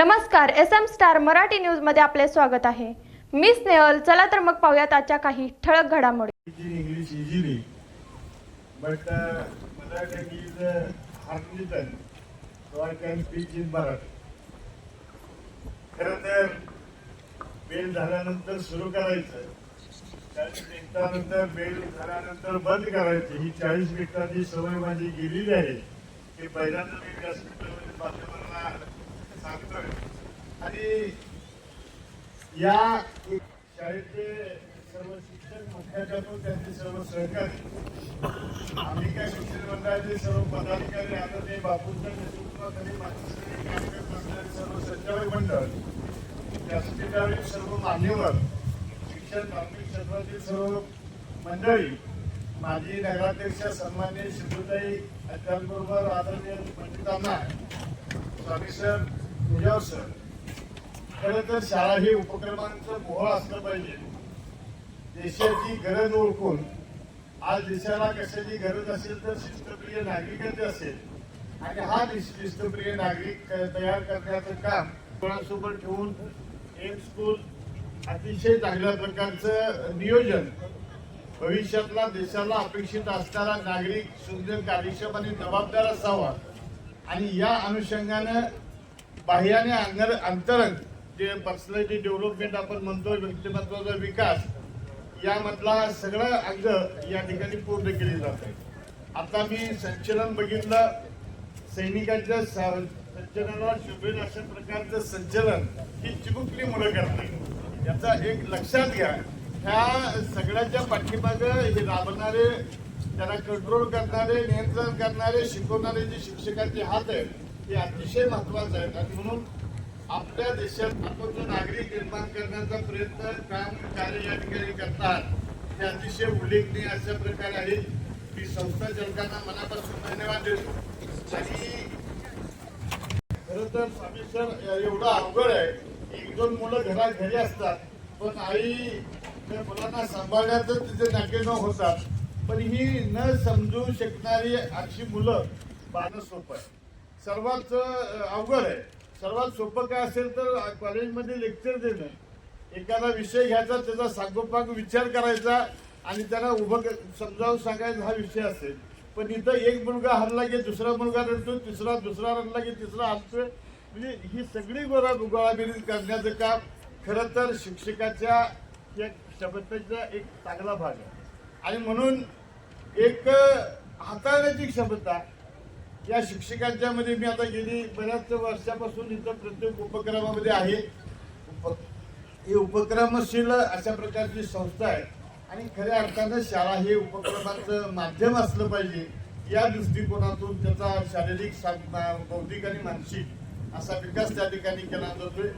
नमस्कार S M star Marathi न्यूजमध्ये आपले स्वागत आहे. मी स्नेहल चला तर मग पाहूयात आजच्या काही ठळक घडामोडी. Teach uh, uh, in English खरं तर बेल झाल्यानंतर सुरू करायचं. चाळीस मिनिटानंतर बेल झाल्यानंतर बंद करायचं. ही चाळीस मिनिटाची सवय माझी गेलेली आहे. की पहिल्यांदा मी व्यासपीठामध्ये माध्यमांना सांगतोय आणि या शाळेचे सर्व शिक्षक मुख्याध्यापक त्यांचे सर्व सहकारी आम्ही काय शिक्षण मंडळाचे सर्व पदाधिकारी आता ते बापूंच्या नेतृत्वाखाली मातृश्रेणी काम असणारे सर्व संचालक मंडळ व्यासपीठावरील सर्व मान्यवर शिक्षण धार्मिक क्षेत्रातील सर्व मंडळी माजी नगराध्यक्ष सन्मान्य शिंदुताई त्यांच्याबरोबर आदरणीय पंडितांना स्वामी सर पूजाव सर खरं तर शाळा हे उपक्रमांचं मोहळ असलं पाहिजे. देशाची गरज ओळखून आज देशाला कशाची गरज असेल तर शिस्तप्रिय नागरिकांची असेल. आणि हा शिस्तप्रिय नागरिक तयार करण्याचं काम कोणासोबत ठेवून एक स्कूल अतिशय चांगल्या प्रकारचं नियोजन भविष्यातला देशाला अपेक्षित असणारा नागरिक सुंदर कार्यक्षम आणि जबाबदार असावा. आणि या अनुषंगानं बाह्याने अंगर अंतरंग जे पर्सनॅलिटी डेव्हलपमेंट आपण म्हणतो व्यक्तिमत्वाचा विकास यामधला सगळं अंग या ठिकाणी पूर्ण केले जाते आता मी संचलन बघितलं सैनिकांच्या सा- संचलनाला शोभेल अशा प्रकारचं संचलन ही चिमुकली मुलं करते याचा एक लक्षात घ्या ह्या सगळ्याच्या पाठीमाग हे राबणारे त्याला कंट्रोल करणारे नियंत्रण करणारे शिकवणारे जे शिक्षकांचे हात आहेत हे अतिशय महत्वाचं आहे. आणि म्हणून आपल्या देशात आपण जो नागरिक निर्माण करण्याचा प्रयत्न काम कार्य या ठिकाणी करतात हे अतिशय उल्लेखनीय अशा प्रकारे आहे. की संस्था चालकांना मनापासून धन्यवाद देतो. आणि खरं तर स्वामी सर एवढं अवघड आहे. एक दोन मुलं घरात घरी असतात पण आई त्या मुलांना सांभाळण्याचं तिचे नाके न होतात. पण ही न समजू शकणारी अशी मुलं पाहणं सोपं आहे सर्वात अवघड आहे. सर्वात सोपं काय असेल तर कॉलेजमध्ये लेक्चर देणं. एखादा विषय घ्यायचा त्याचा सागोपाग विचार करायचा आणि त्यांना उभं समजावून सांगायचा हा विषय असेल. पण इथं एक मुलगा हरला की दुसरा मुलगा रडतो तिसरा दुसरा रडला की तिसरा हरतोय म्हणजे ही सगळी गोळा गोळाबेरीज करण्याचं काम खरं तर शिक्षकाच्या या क्षमतेचा एक चांगला भाग आहे. आणि म्हणून एक हाताळण्याची क्षमता या शिक्षकांच्या मध्ये मी आता गेली बऱ्याच वर्षापासून इथं प्रत्येक उपक्रमामध्ये आहे. उप- हे उपक्रमशील अशा प्रकारची संस्था आहे. आणि खऱ्या अर्थानं शाळा हे उपक्रमाचं माध्यम असलं पाहिजे. या दृष्टिकोनातून त्याचा शारीरिक बौद्धिक आणि मानसिक असा विकास त्या ठिकाणी केला जातोय.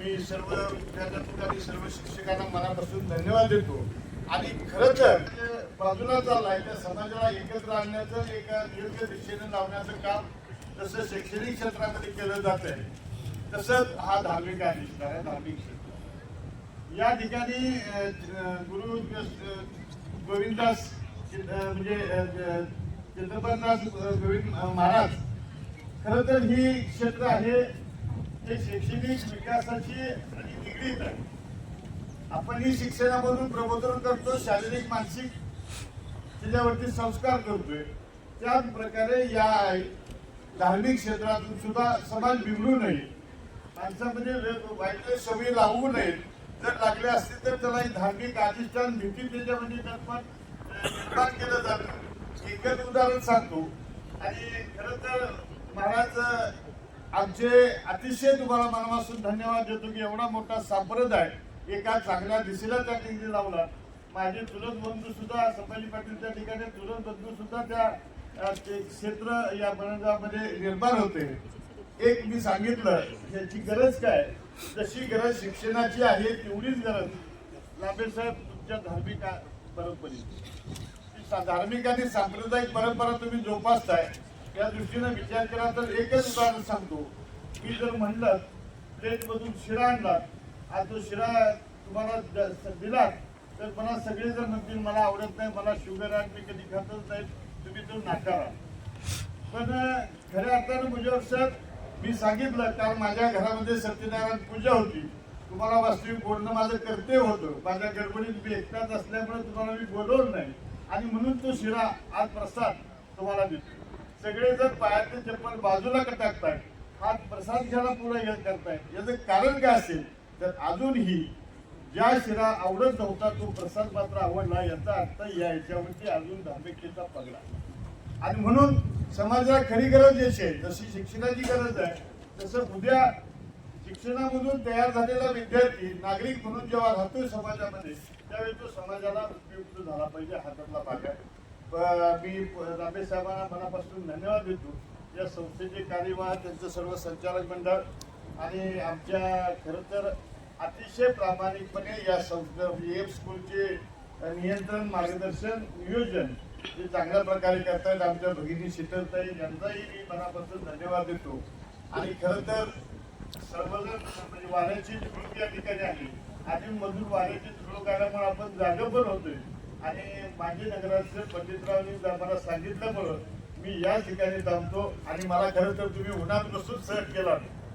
मी सर्व विद्यार्थ्यांना आणि सर्व शिक्षकांना मनापासून धन्यवाद देतो. आणि खरं तर बाजूला चाललाय त्या समाजाला एकत्र आणण्याचं एका योग्य दिशेने लावण्याचं काम जसं शैक्षणिक क्षेत्रामध्ये केलं जात आहे तसंच हा धार्मिक आहे धार्मिक क्षेत्र या ठिकाणी गुरु गोविंददास म्हणजे चित्रपतदास गोविंद महाराज खरं तर ही क्षेत्र आहे ते शैक्षणिक विकासाची आणि निगडीत आहे. आपण ही शिक्षणामधून प्रबोधन करतो शारीरिक मानसिक त्याच्यावरती संस्कार करतोय. त्याच प्रकारे या धार्मिक क्षेत्रातून सुद्धा समाज बिघडू नये. माणसामध्ये वाईट सवयी लावू नयेत जर लागले असतील तर त्याला धार्मिक अधिष्ठान भीती त्याच्यामध्ये निर्माण निर्माण केलं जातं. एकच उदाहरण सांगतो. आणि खरं तर महाराज आमचे अतिशय तुम्हाला मनापासून धन्यवाद देतो की एवढा मोठा संप्रदाय एका चांगल्या दिशेला त्या ठिकाणी लावला. माझे चुलत बंधू सुद्धा संभाजी पाटील त्या ठिकाणी चुलत बंधू सुद्धा त्या क्षेत्र या बनगावमध्ये निर्माण होते. एक मी सांगितलं याची गरज काय? जशी गरज शिक्षणाची आहे तेवढीच गरज. लांबेसाहेब तुमच्या धार्मिक परंपरेची. धार्मिक आणि सांप्रदायिक परंपरा तुम्ही जोपासताय त्या दृष्टीनं विचार केला तर एकच उदाहरण सांगतो. की जर म्हणलं प्लेटमधून शिरा आणला आज तो शिरा तुम्हाला दिला तर मला सगळे जर म्हणतील मला आवडत नाही मला शुगर आहे मी कधी खातच नाही तुम्ही तो नाकारा. पण खऱ्या अर्थानं मुझे सर मी सांगितलं कारण माझ्या घरामध्ये सत्यनारायण पूजा होती. तुम्हाला वास्तविक बोलणं माझं कर्तव्य होतं. माझ्या गडबडीत मी एकटाच असल्यामुळे तुम्हाला मी बोलवलं नाही. आणि म्हणून तो शिरा आज प्रसाद तुम्हाला देतो. सगळे जर पायातले चप्पल बाजूला टाकतात हा प्रसाद घ्यायला पुढे हे याचं कारण काय असेल? तर अजूनही ज्या शिरा आवडत नव्हता तो प्रसाद मात्र आवडला याचा अर्थ या याच्यावरती अजून धार्मिकतेचा पगडा आणि म्हणून समाजाला खरी गरज याची आहे. जशी शिक्षणाची गरज आहे तसं उद्या शिक्षणामधून तयार झालेला विद्यार्थी नागरिक म्हणून जेव्हा राहतोय समाजामध्ये त्यावेळी तो समाजाला उपयुक्त झाला पाहिजे हातातला भाग आहे. मी रामेश साहेबांना मनापासून धन्यवाद देतो. या संस्थेचे कार्यवाह त्यांचं सर्व संचालक मंडळ आणि आमच्या खरं तर अतिशय प्रामाणिकपणे या संस्था एफ स्कूलचे नियंत्रण मार्गदर्शन नियोजन हे चांगल्या प्रकारे करतायत. आमच्या भगिनी शीतलताई यांचाही मी मनापासून धन्यवाद देतो. आणि खरं तर सर्वजण म्हणजे वाऱ्याची झुळूक या ठिकाणी आली. आणि मधून वाऱ्याची झुळूक आल्यामुळे आपण जागा पण होतोय. आणि माझे नगराध्यक्ष पंडितरावनी मला सांगितल्यामुळं मी या ठिकाणी थांबतो. आणि मला खरं तर तुम्ही उन्हात बसून सहज केला.